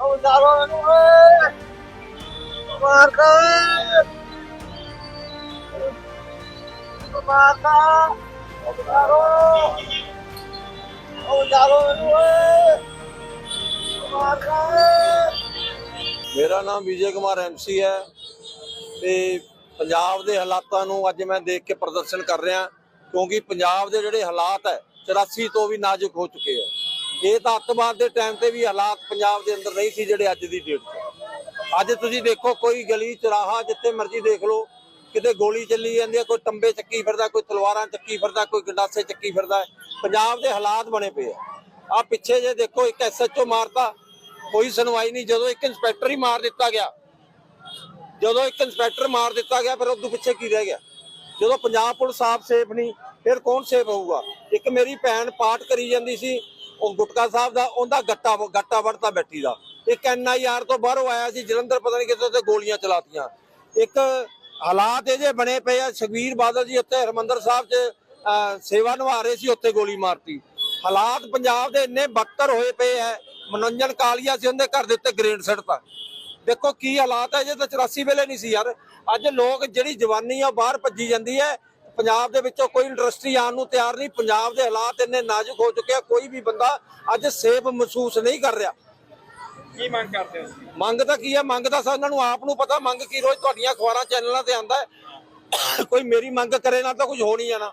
ਉਹ ਜਾਰੋ ਮੈਨੂੰ ਓਏ ਮਾਰ ਕਾ ਉਹ ਜਾਰੋ ਉਹ ਜਾਰੋ ਮੈਨੂੰ ਓਏ ਮਾਰ ਮੇਰਾ ਨਾਮ ਵਿਜੇ ਕੁਮਾਰ ਐਮਸੀ ਹੈ ਤੇ ਪੰਜਾਬ ਦੇ ਹਾਲਾਤਾਂ ਨੂੰ ਅੱਜ ਮੈਂ ਦੇਖ ਕੇ ਪ੍ਰਦਰਸ਼ਨ ਕਰ ਰਿਹਾ ਕਿਉਂਕਿ ਪੰਜਾਬ ਦੇ ਜਿਹੜੇ ਹਾਲਾਤ ਹੈ 84 ਤੋਂ ਵੀ ਨਾਜ਼ੁਕ ਹੋ ਚੁੱਕੇ ਹੈ। ਇਹ ਤਾਂ ਅੱਤਵਾਦ ਦੇ ਟਾਈਮ ਤੇ ਵੀ ਹਾਲਾਤ ਪੰਜਾਬ ਦੇ ਅੰਦਰ ਨਹੀਂ ਸੀ ਜਿਹੜੇ ਅੱਜ ਦੀ ਡੇਟ ਅੱਜ ਤੁਸੀਂ ਦੇਖੋ ਕੋਈ ਗਲੀ, ਚਰਾਹਾ ਜਿੱਥੇ ਮਰਜ਼ੀ ਦੇਖ ਲਓ, ਕਿਤੇ ਗੋਲੀ ਚੱਲੀ ਜਾਂਦੀ ਹੈ, ਕੋਈ ਟੰਬੇ ਚੱਕੀ ਫਿਰਦਾ, ਕੋਈ ਤਲਵਾਰਾਂ ਚੱਕੀ ਫਿਰਦਾ, ਕੋਈ ਗੰਡਾਸੇ ਚੱਕੀ ਫਿਰਦਾ ਪੰਜਾਬ ਦੇ ਹਾਲਾਤ ਬਣੇ ਪਏ ਆ। ਆ ਪਿੱਛੇ ਜੇ ਦੇਖੋ ਇੱਕ ਐਸਐਚਓ ਮਾਰਤਾ, ਕੋਈ ਸੁਣਵਾਈ ਨਹੀਂ। ਜਦੋਂ ਇੱਕ ਇੰਸਪੈਕਟਰ ਹੀ ਮਾਰ ਦਿੱਤਾ ਗਿਆ, ਜਦੋਂ ਇੱਕ ਇੰਸਪੈਕਟਰ ਮਾਰ ਦਿੱਤਾ ਗਿਆ, ਫਿਰ ਉਦੋਂ ਪਿੱਛੇ ਕੀ ਰਹਿ ਗਿਆ? ਜਦੋਂ ਪੰਜਾਬ ਪੁਲਿਸ ਆਪ ਸੇਫ ਨਹੀਂ, ਫਿਰ ਕੌਣ ਸੇਫ ਹੋਊਗਾ ਇੱਕ ਮੇਰੀ ਭੈਣ ਪਾਠ ਕਰੀ ਜਾਂਦੀ ਸੀ ਉਹ ਗੁਟਕਾ ਸਾਹਿਬ ਦਾ, ਉਹਦਾ ਗੱਟਾ ਗੱਟਾ ਵੜਤਾ ਬੈਠੀ ਦਾ। ਇੱਕ ਐਨਆਈਆਰ ਤੋਂ ਬਾਹਰੋਂ ਆਇਆ ਸੀ, ਜਲੰਧਰ ਪਤਾ ਨਹੀਂ ਕਿੱਥੇ ਤੇ ਗੋਲੀਆਂ ਚਲਾਤੀਆਂ। ਇੱਕ ਹਾਲਾਤ ਇਹ ਜੇ ਬਣੇ ਪਏ ਆ ਸੁਖਬੀਰ ਬਾਦਲ ਜੀ ਉੱਥੇ, ਹਰਮੰਦਰ ਸਾਹਿਬ 'ਚ ਸੇਵਾ ਨਿਭਾ ਰਹੇ ਸੀ, ਉੱਥੇ ਗੋਲੀ ਮਾਰਤੀ। ਹਾਲਾਤ ਪੰਜਾਬ ਦੇ ਇੰਨੇ ਬੱਤਰ ਹੋਏ ਪਏ ਐ ਮਨੋਰੰਜਨ ਕਾਲੀਆ ਸੀ, ਉਹਦੇ ਘਰ ਦੇ ਉੱਤੇ ਗ੍ਰੇਡ ਸੱਟਤਾ ਦੇਖੋ ਕੀ ਹਾਲਾਤ ਹੈ ਜੇ ਤਾਂ 84 ਵੇਲੇ ਨਹੀਂ ਸੀ ਯਾਰ। ਅੱਜ ਲੋਕ ਜਿਹੜੀ ਜਵਾਨੀ ਆ ਬਾਹਰ ਭੱਜੀ ਜਾਂਦੀ ਹੈ ਪੰਜਾਬ ਦੇ ਵਿੱਚੋਂ ਕੋਈ ਇੰਡਸਟਰੀ ਆਉਣ ਨੂੰ ਤਿਆਰ ਨਹੀਂ ਪੰਜਾਬ ਦੇ ਹਾਲਾਤ ਇੰਨੇ ਨਾਜ਼ੁਕ ਹੋ ਚੁੱਕੇ ਆ ਕੋਈ ਵੀ ਬੰਦਾ ਅੱਜ ਸੇਫ ਮਹਿਸੂਸ ਨਹੀਂ ਕਰ ਰਿਹਾ। ਕੀ ਮੰਗ ਕਰਦੇ ਹੋ ਮੰਗ ਤਾਂ ਕੀ ਹੈ ਮੰਗ ਤਾਂ ਸਾਨੂੰ ਨੂੰ ਆਪ ਨੂੰ ਪਤਾ ਮੰਗ ਕੀ ਰੋਜ਼ ਤੁਹਾਡੀਆਂ ਅਖਬਾਰਾਂ ਚੈਨਲਾਂ ਤੇ ਆਂਦਾ ਕੋਈ ਮੇਰੀ ਮੰਗ ਕਰੇ ਨਾ ਤਾਂ ਕੁਝ ਹੋ ਨਹੀਂ ਜਾਣਾ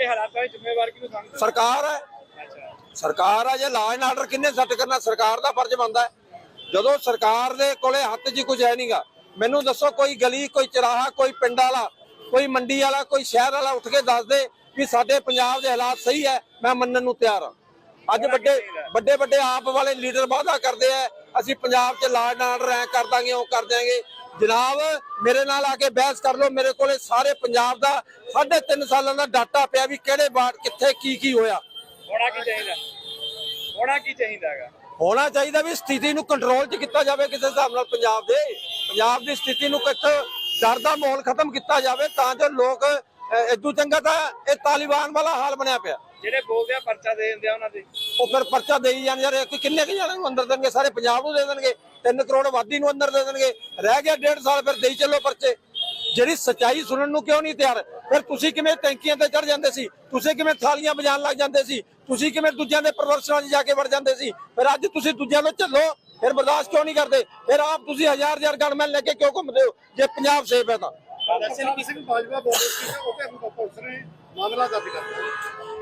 ਇਹ ਹਾਲਾਤਾਂ ਦੀ ਜ਼ਿੰਮੇਵਾਰ ਕਿਹਨੂੰ ਸਮਝਦੇ? ਸਰਕਾਰ ਹੈ। ਸਰਕਾਰ ਆ ਜੇ ਲਾਅ ਐਂਡ ਆਰਡਰ ਕਿੰਨੇ ਸੈੱਟ ਕਰਨਾ ਸਰਕਾਰ ਦਾ ਫਰਜ਼ ਬਣਦਾ ਹੈ। ਜਦੋਂ ਸਰਕਾਰ ਦੇ ਕੋਲੇ ਹੱਥ 'ਚ ਕੁਝ ਹੈ ਨਹੀਂਗਾ ਮੈਨੂੰ ਦੱਸੋ ਕੋਈ ਗਲੀ ਕੋਈ ਚਰਾਹਾ ਕੋਈ ਪਿੰਡ ਵਾਲਾ ਕੋਈ ਮੰਡੀ ਵਾਲਾ ਕੋਈ ਸ਼ਹਿਰ ਵਾਲਾ ਉੱਠ ਕੇ ਦੱਸ ਦੇ ਵੀ ਸਾਡੇ ਪੰਜਾਬ ਦੇ ਹਾਲਾਤ ਸਹੀ ਹੈ ਮੈਂ ਮੰਨਣ ਨੂੰ ਤਿਆਰ ਹਾਂ। ਅੱਜ ਵੱਡੇ ਵੱਡੇ ਵੱਡੇ ਆਪ ਵਾਲੇ ਲੀਡਰ ਵਾਅਦਾ ਕਰਦੇ ਆ ਅਸੀਂ ਪੰਜਾਬ 'ਚ ਐਂਡ ਆਰਡਰ ਐ ਕਰ ਦਾਂਗੇ ਉਹ ਕਰ ਦਿਆਂਗੇ। ਜਨਾਬ ਮੇਰੇ ਨਾਲ ਆ ਕੇ ਬਹਿਸ ਕਰ ਲਓ ਮੇਰੇ ਕੋਲੇ ਸਾਰੇ ਪੰਜਾਬ ਦਾ ਸਾਢੇ ਤਿੰਨ ਸਾਲਾਂ ਦਾ ਡਾਟਾ ਪਿਆ ਵੀ ਕਿਹੜੇ ਵਾਰਡ ਕਿੱਥੇ ਕੀ ਕੀ ਹੋਇਆ। ਹੋਣਾ ਕੀ ਚਾਹੀਦਾ? ਹੋਣਾ ਕੀ ਚਾਹੀਦਾ ਹੈਗਾ? ਹੋਣਾ ਚਾਹੀਦਾ ਵੀ ਸਥਿਤੀ ਨੂੰ ਕੰਟਰੋਲ 'ਚ ਕੀਤਾ ਜਾਵੇ ਕਿਸੇ ਹਿਸਾਬ ਨਾਲ ਪੰਜਾਬ ਦੇ। ਪੰਜਾਬ ਦੀ ਸਥਿਤੀ ਨੂੰ ਕਿੱਥੇ ਡਰ ਦਾ ਮਾਹੌਲ ਖਤਮ ਕੀਤਾ ਜਾਵੇ ਤਾਂ ਜੋ ਲੋਕ ਇਦੋਂ ਚੰਗਾ ਤਾਂ ਇਹ ਤਾਲਿਬਾਨ ਵਾਲਾ ਹਾਲ ਬਣਿਆ ਪਿਆ। ਜਿਹੜੇ ਬੋਲਦੇ ਆ ਪਰਚਾ ਦੇ ਦਿੰਦੇ ਆ ਉਹਨਾਂ ਦੇ। ਉਹ ਫਿਰ ਪਰਚਾ ਦੇਈ ਜਾਣ ਯਾਰ ਇੱਕ ਕਿੰਨੇ ਕਿ ਜਾਣੇ ਨੂੰ ਅੰਦਰ ਦੇਣਗੇ? ਸਾਰੇ ਪੰਜਾਬ ਨੂੰ ਦੇ ਦੇਣਗੇ। 3 ਕਰੋੜ ਆਬਾਦੀ ਨੂੰ ਅੰਦਰ ਦੇ ਦੇਣਗੇ। ਰਹਿ ਗਿਆ ਡੇਢ ਸਾਲ ਫਿਰ ਦੇਈ ਚੱਲੋ ਪਰਚੇ। ਜਿਹੜੀ ਸਚਾਈ ਸੁਣਨ ਨੂੰ ਕਿਉਂ ਨਹੀਂ ਤਿਆਰ? ਫਿਰ ਤੁਸੀਂ ਕਿਵੇਂ ਟੈਂਕੀਆਂ ਤੇ ਚੜ ਜਾਂਦੇ ਸੀ? ਤੁਸੀਂ ਕਿਵੇਂ ਥਾਲੀਆਂ ਵਜਾਉਣ ਲੱਗ ਜਾਂਦੇ ਸੀ? ਤੁਸੀਂ ਕਿਵੇਂ ਦੂਜਿਆਂ ਦੇ ਪ੍ਰਦਰਸ਼ਨਾਂ 'ਚ ਜਾ ਕੇ ਵੜ ਜਾਂਦੇ ਸੀ? ਫਿਰ ਅੱਜ ਤੁਸੀਂ ਦੂਜਿਆਂ ਨੂੰ ਝੱਲੋ। ਫਿਰ ਬਰਦਾਸ਼ਤ ਕਿਉਂ ਨਹੀਂ ਕਰਦੇ? ਫਿਰ ਆਪ ਤੁਸੀਂ ਹਜ਼ਾਰ ਹਜ਼ਾਰ ਗਨਮੈਨ ਲੈ ਕੇ ਕਿਉਂ ਘੁੰਮਦੇ ਹੋ? ਜੇ ਪੰਜਾਬ ਸੇਫ ਹੈ ਤਾਂ।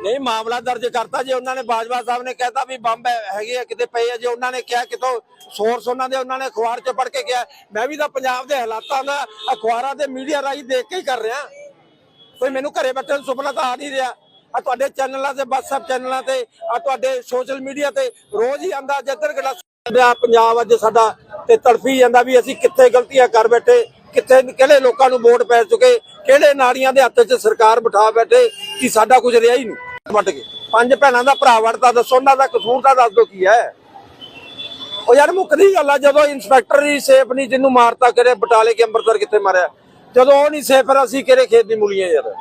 ਨਹੀਂ ਮਾਮਲਾ ਦਰਜ ਕਰਤਾ ਜੇ ਉਹਨਾਂ ਨੇ ਬਾਜਵਾ ਸਾਹਿਬ ਨੇ ਕਹਿਤਾ ਵੀ ਬੰਬ ਹੈਗੇ ਆ ਕਿਤੇ ਪਏ ਆ ਜੇ ਉਹਨਾਂ ਨੇ ਕਿਹਾ ਕਿਤੋਂ ਸੋਰਸ ਉਹਨਾਂ ਦੇ ਉਹਨਾਂ ਨੇ ਅਖਬਾਰ 'ਚ ਪੜ੍ਹ ਕੇ ਕਿਹਾ। ਮੈਂ ਵੀ ਤਾਂ ਪੰਜਾਬ ਦੇ ਹਾਲਾਤਾਂ ਦਾ ਅਖਬਾਰਾਂ ਤੇ ਮੀਡੀਆ ਰਾਹੀਂ ਦੇਖ ਕੇ ਹੀ ਕਰ ਰਿਹਾ। ਕੋਈ ਮੈਨੂੰ ਘਰੇ ਬੈਠਣ ਨੂੰ ਸੁਪਨਾ ਤਾਂ ਆ ਨਹੀਂ ਰਿਹਾ। ਆ ਤੁਹਾਡੇ ਚੈਨਲਾਂ ਤੇ WhatsApp ਚੈਨਲਾਂ ਤੇ ਆ ਤੁਹਾਡੇ ਸੋਸ਼ਲ ਮੀਡੀਆ ਤੇ ਰੋਜ਼ ਹੀ ਆਂਦਾ ਜੱਦਰ ਗੜਾ ਸਾਡਾ ਪੰਜਾਬ ਅੱਜ ਸਾਡਾ ਤੇ ਤੜਫੀ ਜਾਂਦਾ ਵੀ ਅਸੀਂ ਕਿੱਥੇ ਗਲਤੀਆਂ ਕਰ ਬੈਠੇ, ਕਿੱਥੇ, ਕਿਹੜੇ ਲੋਕਾਂ ਨੂੰ ਵੋਟ ਪੈ ਚੁੱਕੇ, ਕਿਹੜੇ ਨਾੜੀਆਂ ਦੇ ਹੱਥ 'ਚ ਸਰਕਾਰ ਬਿਠਾ ਬੈਠੇ ਕਿ ਸਾਡਾ ਕੁਝ ਰਿਹਾ ਹੀ ਨਹੀਂ। ਵੱਟ ਕੇ। ਪੰਜ ਭੈਣਾਂ ਦਾ ਭਰਾ ਵੜਦਾ ਦੱਸੋ ਉਹਨਾਂ ਦਾ ਕਸੂਰ ਤਾਂ ਦੱਸ ਦੋ ਕੀ ਹੈ। ਉਹ ਯਾਰ ਮੁੱਕਦੀ ਗੱਲ ਆ, ਜਦੋਂ ਇੰਸਪੈਕਟਰ ਹੀ ਸੇਫ ਨਹੀਂ ਜਿਹਨੂੰ ਮਾਰਤਾ, ਕਿਹੜੇ ਬਟਾਲੇ ਕੇ ਅੰਮ੍ਰਿਤਸਰ ਕਿੱਥੇ ਮਾਰਿਆ। ਜਦੋਂ ਉਹ ਨਹੀਂ ਸੇਫ, ਫਿਰ ਅਸੀਂ ਕਿਹੜੇ ਖੇਤ ਦੀ ਮੂਲੀਆਂ ਯਾਰ।